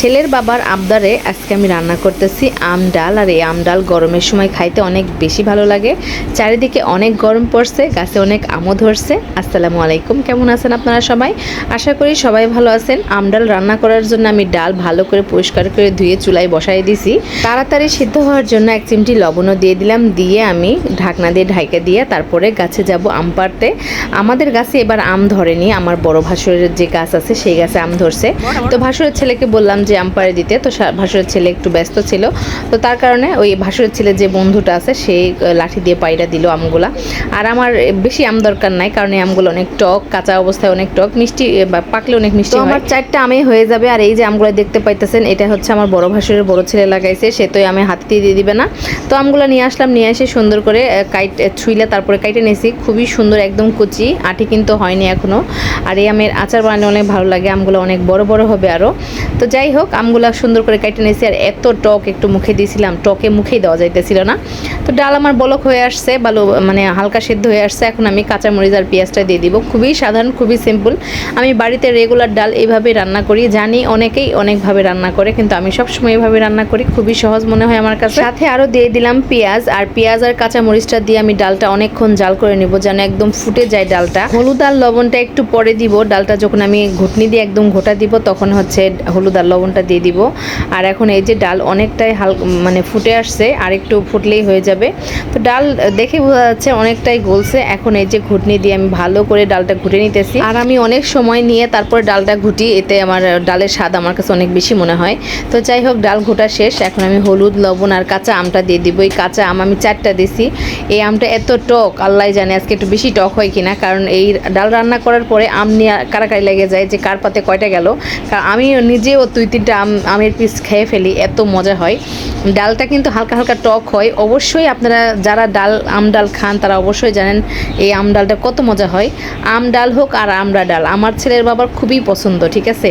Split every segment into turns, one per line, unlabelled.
ছেলের বাবার আবদারে আজকে আমি রান্না করতেছি আম ডাল, আর এই আম ডাল গরমের সময় খাইতে অনেক বেশি ভালো লাগে। চারিদিকে অনেক গরম পড়ছে, গাছে অনেক আমও ধরছে। আসসালামু আলাইকুম, কেমন আছেন আপনারা সবাই? আশা করি সবাই ভালো আছেন। আম ডাল রান্না করার জন্য আমি ডাল ভালো করে পরিষ্কার করে ধুয়ে চুলায় বসাই দিছি। তাড়াতাড়ি সিদ্ধ হওয়ার জন্য এক চিমটি লবণও দিয়ে দিলাম, দিয়ে আমি ঢাকনা দিয়ে ঢাইকে দিয়ে তারপরে গাছে যাব আম পাড়তে। আমাদের গাছে এবার আম ধরেনি, আমার বড় ভাসুরের যে গাছ আছে, সেই গাছে আম ধরছে। তো ভাসুরের ছেলেকে বললাম যে আম পাড়ে দিতে তো ভাসুরের ছেলে একটু ব্যস্ত ছিল। তো তার কারণে ওই ভাসুরের ছেলে যে বন্ধুটা আছে সেই লাঠি দিয়ে পায়রা দিল আমগুলা। আর আমার বেশি আম দরকার নাই কারণ এই আমগুলো অনেক টক কাঁচা অবস্থায় অনেক টক মিষ্টি বা পাকলে অনেক মিষ্টি
আমার
চারটা আমে হয়ে যাবে আর এই যে আমগুলো দেখতে পাইতেছেন এটা হচ্ছে আমার বড় ভাসুরের বড় ছেলে লাগাইছে সে তো আমি হাতে দিয়ে দিয়ে দিবে না। তো আমগুলো নিয়ে আসলাম নিয়ে এসে সুন্দর করে কাইট ছুইলে তারপরে কাইটে নিয়েছি খুবই সুন্দর একদম কুচি আটি কিন্তু হয়নি এখনও। আর এই আমের আচার বানালে অনেক ভালো লাগে আমগুলো অনেক বড় বড় হবে আরও তো যাই হোক আমগুলো সুন্দর করে কাইটে নিয়েছি আর এত টক একটু মুখে দিয়েছিলাম, টকে মুখেই দেওয়া যাইতেছিল না। তো ডাল আমার বলক হয়ে আসছে ভালো মানে হালকা সেদ্ধ হয়ে আসছে, এখন আমি কাঁচা মরিচ আর পেঁয়াজটা দিয়ে দিব। খুবই সাধারণ, খুবই সিম্পল। আমি বাড়িতে রেগুলার ডাল এইভাবে রান্না করি, জানি অনেকেই অনেকভাবে রান্না করে, কিন্তু আমি সবসময় এভাবে রান্না করি, খুবই সহজ মনে হয় আমার কাছে। সাথে আরও দিয়ে দিলাম পেঁয়াজ, আর পেঁয়াজ আর কাঁচা মরিচটা দিয়ে আমি ডালটা অনেকক্ষণ জাল করে নিব, যেন একদম ফুটে যায় ডালটা। হলুদ আর লবণটা একটু পরে দিব, ডালটা যখন আমি ঘুটনি দিয়ে একদম ঘোটা দিব, তখন হচ্ছে হলুদ আর লবণটা দিয়ে দিব। আর এখন এই যে ডাল অনেকটাই হাল মানে ফুটে আসছে, আর একটু ফুটলেই হয়ে যাবে। তো ডাল দেখে বোঝা যাচ্ছে অনেকটাই গলছে। এখন এই যে ঘুটনি দিয়ে আমি ভালো করে ডালটা ঘুটে নিতেছি। আর আমি অনেক সময় নিয়ে তারপরে ডালটা ঘুটি, এতে আমার ডালের স্বাদ আমার কাছে অনেক বেশি মনে হয়। তো যাই হোক, ডাল ঘোটা শেষ। এখন আমি হলুদ, লবণ আর কাঁচা আমটা দিয়ে দিব। এই কাঁচা আম আমি চারটা দিছি। এই আমটা এত টক আল্লাহ জানে আজকে একটু বেশি টক হয় কিনা। কারণ এই ডাল রান্না করার পরে আম নিয়ে কারাকারি লেগে যায় যে কার পাতে কয়টা গেল। আমি নিজেও দুই আম, আমের পিস খেয়ে ফেলি, এত মজা হয়। ডালটা কিন্তু হালকা হালকা টক হয়। অবশ্যই আপনারা যারা ডাল, আম ডাল খান, তারা অবশ্যই জানেন এই আম ডালটা কত মজা হয়। আম ডাল হোক আর আমরা ডাল। আমার ছেলের বাবার খুবই পছন্দ, ঠিক আছে?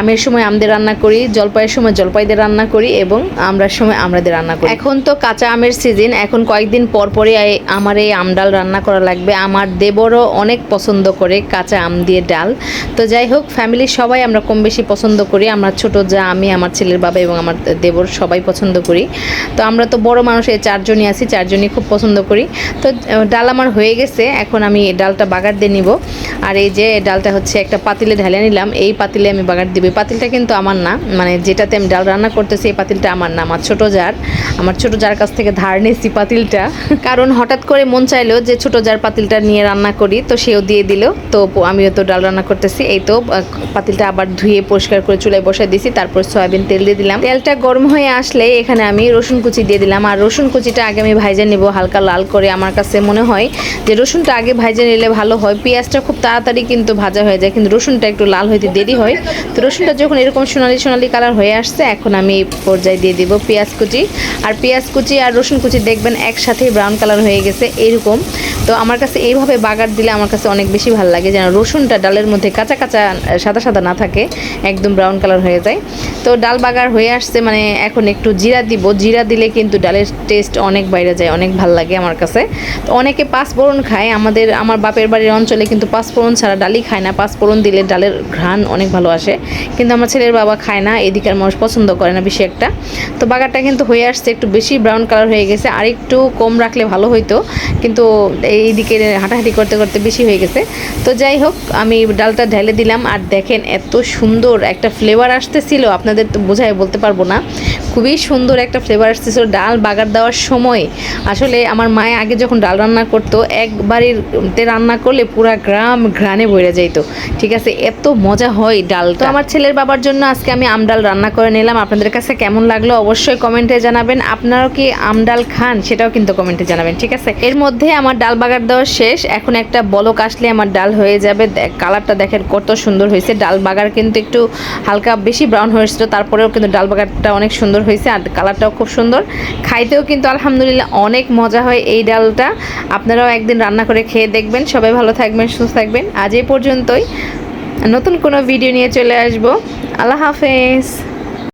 আমের সময় আমদের রান্না করি, জলপাইয়ের সময় জলপাইদের রান্না করি এবং আমরার সময় আমরাদের রান্না করি। এখন তো কাঁচা আমের সিজন এখন কয়েকদিন পর পরে আমার এই আম ডাল রান্না করা লাগবে। আমার দেবরও অনেক পছন্দ করে কাঁচা আম দিয়ে ডাল। তো যাই হোক ফ্যামিলির সবাই আমরা কম বেশি পছন্দ করি, আমরা ছোট যা আমি, আমার ছেলের বাবা এবং আমার দেবর সবাই পছন্দ করি। তো আমরা তো বড় মানুষ, এই চারজনই আছি, চারজনই খুব পছন্দ করি। তো ডাল আমার হয়ে গেছে, এখন আমি ডালটা বাগার দিয়ে নিব। আর এই যে ডালটা হচ্ছে একটা পাতিলে ঢেলে নিলাম, এই পাতিলে আমি বাগার দিব। এই পাতিলটা কিন্তু আমার না মানে যেটাতে আমি ডাল রান্না করতেছি, এই পাতিলটা আমার না, আমার ছোটো জার। আমার ছোটো জার কাছ থেকে ধার নিয়েছি পাতিলটা। কারণ হঠাৎ করে মন চাইলো যে ছোটো জার পাতিলটা নিয়ে রান্না করি, তো সেও দিয়ে দিল। তো আমিও তো ডাল রান্না করতেছি, এই তো পাতিলটা আবার ধুয়ে পরিষ্কার করে চুলায় বসাই দিয়েছি। তারপর সয়াবিন তেল দিয়ে দিলাম। তেলটা গরম হয়ে আসলে এখানে আমি রসুন কুচি দিয়ে দিলাম। আর রসুন কুচিটা আগে আমি ভাইজে নিব, হালকা লাল করে। আমার কাছে মনে হয় যে রসুনটা আগে ভাইজে নিলে ভালো হয়। পেঁয়াজটা খুব তাড়াতাড়ি কিন্তু ভাজা হয়ে যায়, কিন্তু রসুনটা একটু লাল হইতে দেরি হয়। তো রসুনটা যখন এরকম সোনালি সোনালি কালার হয়ে আসছে, এখন আমি এই পর্যায়ে দিয়ে দিব পেঁয়াজ কুচি। আর পেঁয়াজ কুচি আর রসুন কুচি দেখবেন একসাথেই ব্রাউন কালার হয়ে গেছে, এরকম। তো আমার কাছে এইভাবে বাগার দিলে আমার কাছে অনেক বেশি ভালো লাগে যেন রসুনটা ডালের মধ্যে কাঁচা কাঁচা, সাদা সাদা না থাকে, একদম ব্রাউন কালার হয়ে যায়। তো ডাল বাগার হয়ে আসছে মানে এখন একটু জিরা দিব। জিরা দিলে কিন্তু ডালের টেস্ট অনেক বাইরে যায়, অনেক ভালো লাগে আমার কাছে। তো অনেকে পাঁচফোড়ন খায়, আমাদের, আমার বাপের বাড়ির অঞ্চলে কিন্তু পাঁচফোড়ন ছাড়া ডালই খায় না। পাঁচফোড়ন দিলে ডালের ঘ্রাণ অনেক ভালো আসে। কিন্তু আমার ছেলের বাবা খায় না, এদিকের মানুষ পছন্দ করে না বেশি একটা। তো বাগারটা কিন্তু হয়ে আসছে, একটু বেশি ব্রাউন কালার হয়ে গেছে, আর একটু কম রাখলে ভালো হইতো। কিন্তু এই এইদিকে হাঁটাহাঁটি করতে করতে বেশি হয়ে গেছে। তো যাই হোক, আমি ডালটা ঢেলে দিলাম, আর দেখেন এত সুন্দর একটা ফ্লেভার আসতেছিল আপনাদের তো বোঝায় বলতে পারব না। খুবই সুন্দর একটা ফ্লেভার আসতেছিল ডাল বাগার দেওয়ার সময় আসলে আমার মায়ে আগে যখন ডাল রান্না করতো একবারেতে রান্না করলে পুরা গ্রাম ঘ্রাণে বইরে যাইতো। ঠিক আছে এত মজা হয় ডাল। তো আমার ছেলের বাবার জন্য আজকে আমি আম ডাল রান্না করে নিলাম। আপনাদের কাছে কেমন লাগল অবশ্যই কমেন্টে জানাবেন। আপনারাও কি আম ডাল খান সেটাও কিন্তু কমেন্টে জানাবেন ঠিক আছে? এর মধ্যে আমার ডাল বাগার দেওয়া শেষ। এখন একটা বলক আসলে আমার ডাল হয়ে যাবে। কালারটা দেখেন কত সুন্দর হয়েছে। ডাল বাগার কিন্তু একটু হালকা বেশি ব্রাউন হয়েছিল তারপরেও কিন্তু ডাল বাগারটা অনেক সুন্দর হয়েছে আর কালারটাও খুব সুন্দর। খাইতেও কিন্তু আলহামদুলিল্লাহ অনেক মজা হয় এই ডালটা। আপনারাও একদিন রান্না করে খেয়ে দেখবেন। সবাই ভালো থাকবেন, সুস্থ থাকবেন। আজ এই পর্যন্তই। নতুন কোনো ভিডিও নিয়ে চলে আসব। আল্লাহ হাফেজ।